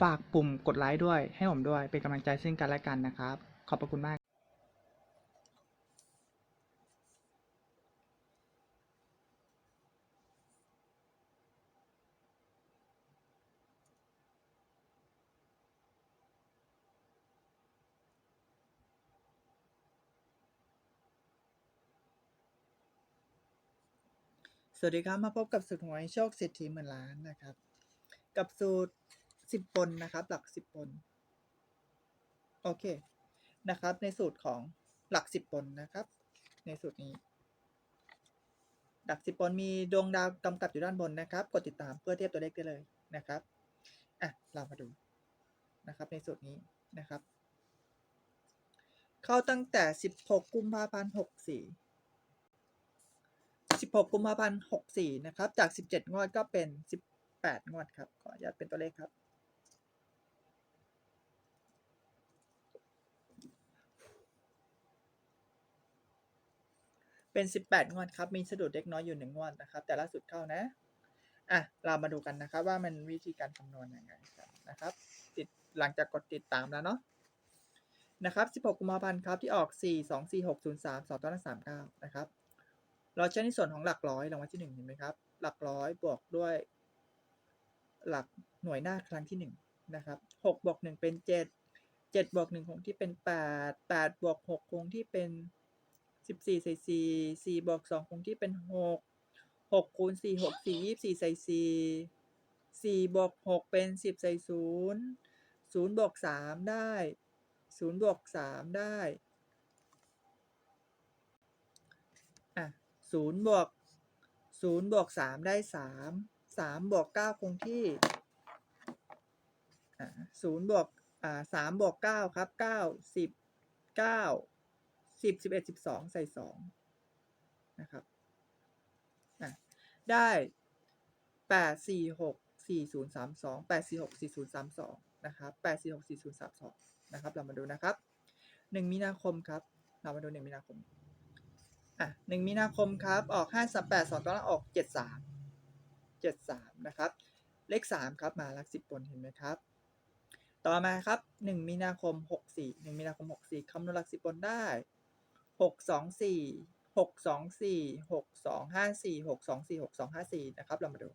ฝากปุ่มกดไลค์ด้วย ให้ผมด้วย เป็นกำลังใจซึ่งกันและกันนะครับ ขอบพระคุณมากสวัสดีครับ มาพบกับสูตรหวยโชคเศรษฐีหมื่นล้านนะครับ กับสูตร สิบปนนะครับ หลักสิบปนโอเคนะครับ ในสูตรของหลักสิบปนนะครับ ในสูตรนี้ หลักสิบปนมีดวงดาวกำกับอยู่ด้านบนนะครับ กดติดตามเพื่อเทียบตัวเลขได้เลยนะครับอะเรามาดูนะครับ ในสูตรนี้นะครับ เข้าตั้งแต่16กุมภาพันธ์64 16 กุมภาพันธ์ 64 นะครับ จาก 17 งวดก็เป็น 18 งวดครับ ขออนุญาตเป็นตัวเลขครับ เป็น 18 งวดครับ มีสะดุดเล็กน้อยอยู่1งวดนะครับ แต่ล่าสุดเข้านะ อะ เรามาดูกันนะครับว่ามันวิธีการคำนวณยังไงกันนะครับ ติดหลังจากกดติดตามแล้วเนาะ นะครับ 16 กุมภาพันธ์ครับที่ออก 4 2 4 6 0 3 2ต้น39 นะครับ เราใช้ในส่วนของหลักร้อยรางวัลที่ 1 เห็นไหมครับ หลักร้อยบวกด้วย หลักหน่วยหน้าครั้งที่ 1 นะครับ6บวก1เป็น 7 7บวก1คงที่เป็น 8 8บวก6คงที่เป็น สิบสี่ใส่สี่สี่บวกสองคงที่เป็นหกหกคูณสี่หกสี่ยี่สี่ใส่สี่สี่บวกหกเป็นสิบใส่ศูนย์ศูนย์บวกสามได้ศูนย์บวกสามได้อะศูนย์บวกศูนย์บวกสามได้สามสามบวกเก้าคงที่อะศูนย์บวกอ่าสามบวกเก้าครับเก้าสิบเก้า สิบสิบเอ็ดสิบสองใส่สองนะครับได้แปดสี่หกสี่ศูนย์สามสองแปดสี่หกสี่ศูนย์สามสองนะครับแปดสี่หกสี่ศูนย์สามสองนะครับ เรามาดูนะครับหนึ่งมีนาคมครับ เรามาดูหนึ่งมีนาคมอะหนึ่งมีนาคมครับ ออกห้าสามแปดสองตอนนั้นออกเจ็ดสามเจ็ดสามนะครับ เลขสามครับมาลักสิบบนเห็นไหมครับ ต่อมาครับหนึ่งมีนาคมหกสี่หนึ่งมีนาคมหกสี่คำนวณลักสิบบนได้ 6 2 4 6 2 4 6 2 5 4 6 2 4 6 2 5 4นะครับ เรามาดู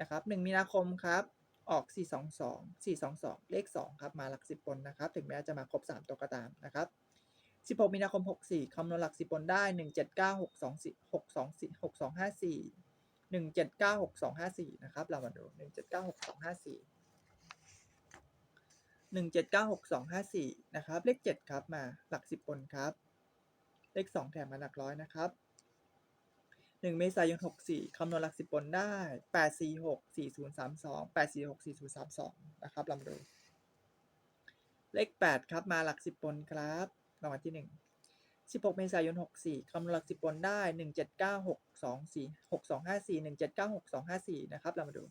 นะครับ1มีนาคมครับ ออก 4 2 2 4 2 2 เลข 2 ครับ มาหลัก10บนนะครับ ถึงแม้จะมาครบ 3 ตัวก็ตามนะครับ 16 มีนาคม 64 คำนวณหลัก10บนได้ 179 6 2 4 6 2 4 6 2 5 4 179 6 2 5 4 นะครับ เรามาดู 179 6 2 5 4 179 6 2 5 4 นะครับ เลข 7 ครับ มาหลัก10บนครับ เลข 2 แถมมาหลักร้อยนะครับ1เมษายน64คำนวณหลัก10บนได้ 846 4032 846 4032 นะครับเรามาดู เลข 8 ครับ มาหลัก10บนครับรางวัลที่ 1 16 เมษายน64คำนวณหลัก10บนได้ 179 624 6254 179 6254 นะครับเรามาดู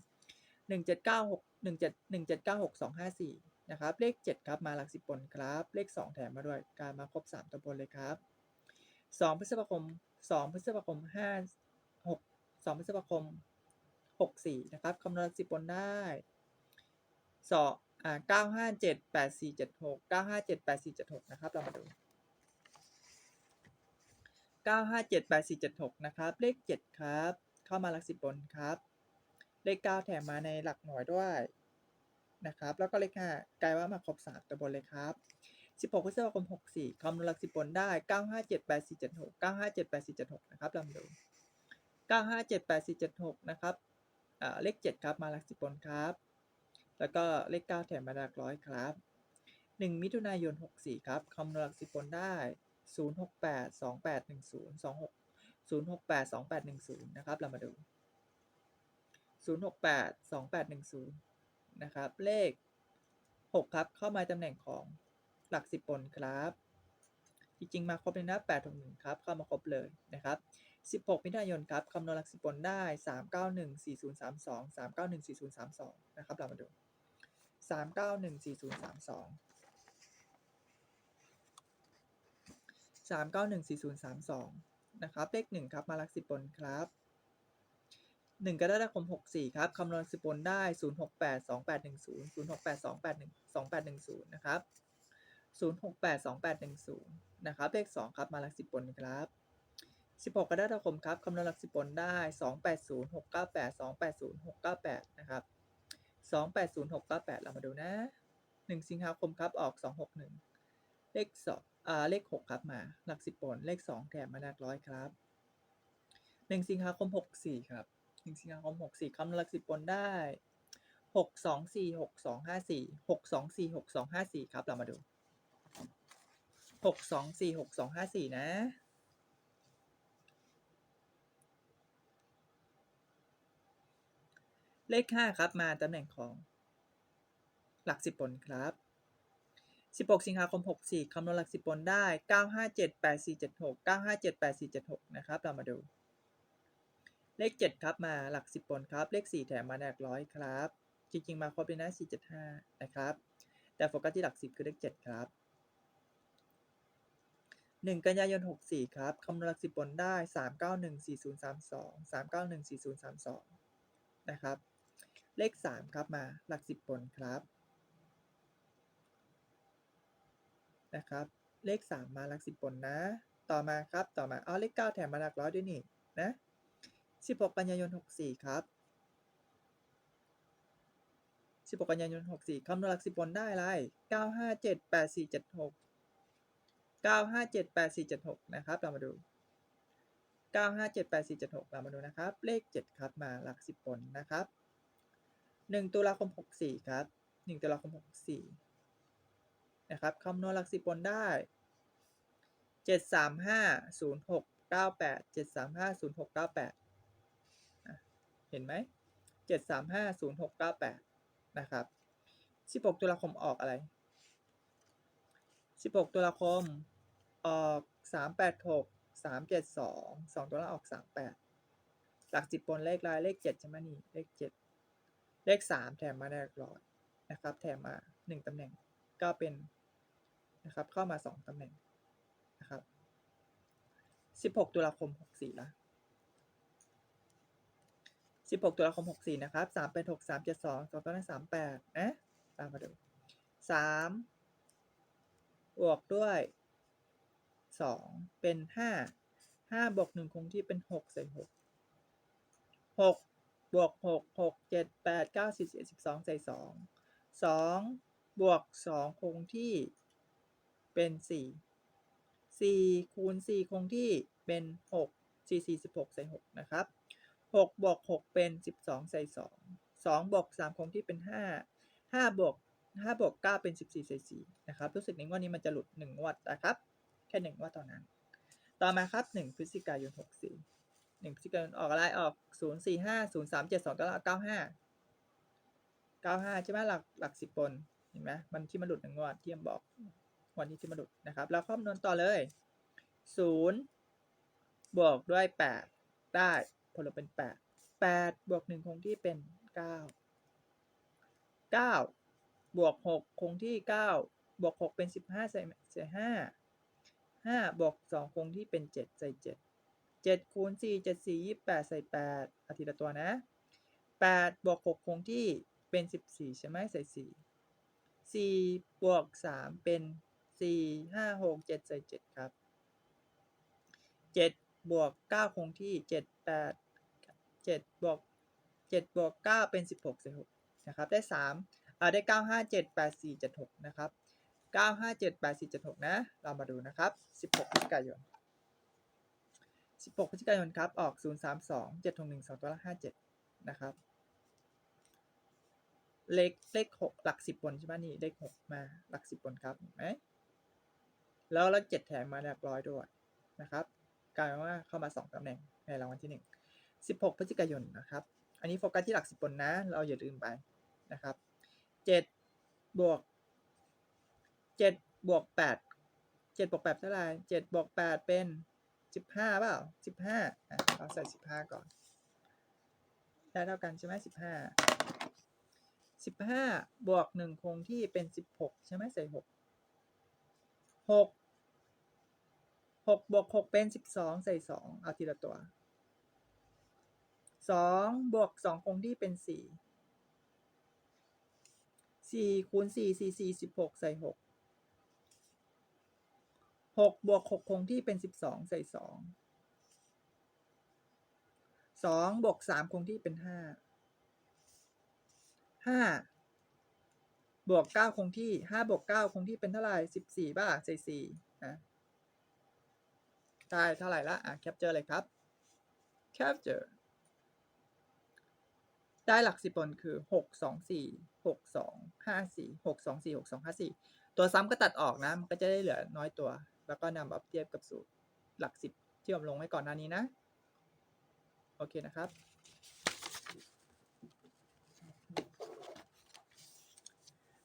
179 6 17 179 6254 นะครับ เลข 7 ครับ มาหลัก10บนครับ เลข 2 แถมมาด้วย การมาครบ 3ตัวบนเลยครับ 2 พฤษภาคม 2 พฤษภาคม 5 6 2 พฤษภาคม 64 นะครับคำนวณหลัก10บนได้สออ่า957 8476 957 8476 นะครับ เรามาดู 957 8476 นะครับ เลข 7 ครับ เข้ามาหลัก10บนครับ เลข 9 แถมมาในหลักหน่วยด้วยนะครับ แล้วก็เลข 5 กลายว่ามาครบ 3 ตัวบนเลยครับ 16พฤษภาคม 64คำนวณหลักสิบผลได้ 9578476 9578476 นะครับลองดู 9578476 นะครับเลข 7 ครับ มาหลักสิบผลครับ แล้วก็เลข 9 แถมมาหลักร้อยครับ 1 มิถุนายน 64 ครับคำนวณหลักสิบผลได้ 068 2810 26 068 2810 นะครับ เรามาดู 068 2810 นะครับ เลข 6 ครับ เข้ามาตำแหน่งของ หลักสิบผลครับ จริงๆ มาครบเลยนะ8ถึง1ครับ เข้ามาครบเลยนะครับ 16 มิถุนายนครับ คำนวณหลักสิบผลได้ 391 4032 391 4032 นะครับ เรามาดู 391 4032 391 4032 นะครับ เลข 1 ครับ มาหลักสิบผลครับ1กรกฎาคม64ครับคำนวณสิบผลได้068 2810 068 281 2810นะครับ 068 2810นะครับเลข2ครับมาหลักสิบผลครับ16 กรกฎาคมครับคำนวณหลักสิบผลได้ 280 698 280 698นะครับ280 698 เรามาดูนะ 1 สิงหาคมครับออก 261 เลข2อ่าเลข 6 ครับมาหลักสิบผลเลข 2 แถมมาหลักร้อยครับ 1 สิงหาคม 64 ครับ 1 สิงหาคม 64คำนวณหลักสิบผลได้6 2 4 6 2 5 4 6 2 4 6 2 5 4 ครับ เรามาดู หกสองสี่หกสองห้าสี่นะ เลขห้าครับมาตำแหน่งของ หลักสิบผนครับสิบหกสิงหาคมหกสี่คำนวณหลักสิบผนได้เก้าห้าเจ็ดแปดสี่เจ็ดหกเก้าห้าเจ็ดแปดสี่เจ็ดหกนะครับ เรามาดู เลขเจ็ดครับมาหลักสิบผนครับ เลขสี่แถมมาหนักร้อยครับ จริง ๆ มาครบเลยนะสี่เจ็ดห้านะครับ แต่โฟกัสที่หลักสิบคือเลขเจ็ดครับ หนึ่งกันยายนหกสี่ครับคำนวณหลักสิบบนได้สามเก้าหนึ่งสี่ศูนย์สามสองสามเก้าหนึ่งสี่ศูนย์สามสองนะครับ เลขสามครับมาหลักสิบบนครับนะครับ เลขสามมาหลักสิบบนนะ ต่อมาครับต่อมาเอาเลขเก้าแถมมาหลักร้อยด้วยนี่นะสิบหกกันยายนหกสี่ครับสิบหกกันยายนหกสี่คำนวณหลักสิบบนได้ไรเก้าห้าเจ็ดแปดสี่เจ็ดหก 9 5 7 8 4 7 6 นะครับ เรามาดู 957 8476 เรามาดูนะครับ เลข 7 ครับ มาหลักสิบผลนะครับ 1 ตุลาคม 64 ครับ 1 ตุลาคม 64 นะครับ คำนวณหลักสิบผลได้ 735 0698 735 0698 เห็นไหม 735 0698 นะครับ 16 ตุลาคมออกอะไร 16 ตุลาคม ออก386 372 2ตัวล่างออก38หลักสิบผลเลขลายเลข7ใช่ไหมนี่เลข7เลข3แถมมาได้ร้อยนะครับ แถมมา1ตำแหน่งก็เป็นนะครับเข้ามา2ตำแหน่งนะครับ16ตุลาคม64ละ16ตุลาคม64นะครับ386 372 2ตัวล่าง38นะตามมาดู3บวกด้วย สองเป็นห้าห้าบวกหนึ่งคงที่เป็นหกใส่หกหกบวกหกหกเจ็ดแปดเก้าสิบสิบสองใส่สองสองบวกสองคงที่เป็นสี่สี่คูณสี่คงที่เป็นหกสี่สี่สิบหกใส่หกนะครับหกบวกหกเป็นสิบสองใส่สองสองบวกสามคงที่เป็นห้าห้าบวกห้าบวกเก้าเป็นสิบสี่ใส่สี่นะครับ รู้สึกในงวดนี้มันจะหลุดหนึ่งงวดนะครับ แค่หนึ่งว่าตอนนั้น ต่อมาครับหนึ่งพฤศจิกายนหกสี่หนึ่งพฤศจิกายนออกอะไรออกศูนย์สี่ห้าศูนย์สามเจ็ดสองเก้าเก้าห้าเก้าห้าใช่ไหมหลักหลักสิบปนเห็นไหมมันที่มันหลุดหนึ่งงวดที่ยมบอกวันนี้ที่มันหลุดนะครับเราคำนวณต่อเลยศูนย์บวกด้วยแปดได้ผลเป็นแปดแปดบวกหนึ่งคงที่เป็นเก้าเก้าบวกหกคงที่เก้าบวกหกเป็นสิบห้าใส่ห้า ห้าบวกสองคงที่เป็นเจ็ดใส่เจ็ดเจ็ดคูณสี่เจ็ดสี่ยี่แปดใส่แปดอาทิตย์ละตัวนะแปดบวกหกคงที่เป็นสิบสี่ใช่ไหมใส่สี่สี่บวกสามเป็นสี่ห้าหกเจ็ดใส่เจ็ดครับเจ็ดบวกเก้าคงที่เจ็ดแปดเจ็ดบวกเจ็ดบวกเก้าเป็นสิบหกใส่หกนะครับได้สามอ่าได้เก้าห้าเจ็ดแปดสี่เจ็ดหกนะครับ เรามาดูนะครับสิบหกพฤศจิกายนสิบหกพฤศจิกายนครับ ออกศูนย์สามสองเจ็ดหกหนึ่งสองตัวละห้าเจ็ดนะครับ เลขเลขหกหลักสิบบนใช่ไหมนี่ เลขหกมาหลักสิบบนครับเห็นไหมแล้วแล้วเจ็ดแถมมาหลักร้อยด้วยนะครับ กลายเป็นว่าเข้ามาสองตำแหน่งในรางวัลที่หนึ่งสิบหกพฤศจิกายนนะครับ อันนี้โฟกัสที่หลักสิบบนนะ เราอย่าลืมไปนะครับเจ็ดบวก เจ็ดบวกแปดเจ็ดบวกแปดเท่าไหร่เจ็ดบวกแปดเป็นสิบห้าเปล่าสิบห้าอะเราใส่สิบห้าก่อนได้เท่ากันใช่ไหมสิบห้าสิบห้าบวกหนึ่งคงที่เป็นสิบหกใช่ไหมใส่หกหกหกบวกหกเป็นสิบสองใส่สองเอาทีละตัวสองบวกสองคงที่เป็นสี่สี่คูณสี่สี่สี่สิบหกใส่หก หกบวกหกคงที่เป็นสิบสองใส่สองสองบวกสามคงที่เป็นห้าห้าบวกเก้าคงที่ห้าบวกเก้าคงที่เป็นเท่าไหร่สิบสี่บ้าใส่สี่นะได้เท่าไหร่ละอะแคปเจอร์เลยครับแคปเจอร์ได้หลักสิบบนคือหกสองสี่หกสองห้าสี่หกสองสี่หกสองห้าสี่ตัวซ้ำก็ตัดออกนะ มันก็จะได้เหลือน้อยตัว แล้วก็นำมาเทียบกับสูตรหลักสิบที่ผมลงไว้ก่อนหน้านี้นะ โอเคนะครับ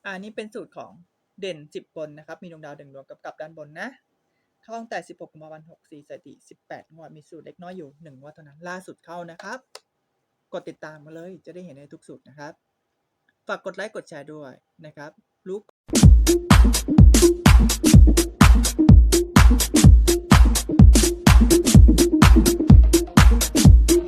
อันนี้เป็นสูตรของเด่นสิบบนนะครับ มีดวงดาวเด่นดวงกับกับด้านบนนะ เข้าตั้งแต่สิบหกกุมภาพันธ์หกสี่สถิติสิบแปดงวด มีสูตรเล็กน้อยอยู่หนึ่งงวดเท่านั้น ล่าสุดเข้านะครับ กดติดตามมาเลย จะได้เห็นในทุกสูตรนะครับ ฝากกดไลค์ กดแชร์ด้วยนะครับ รู้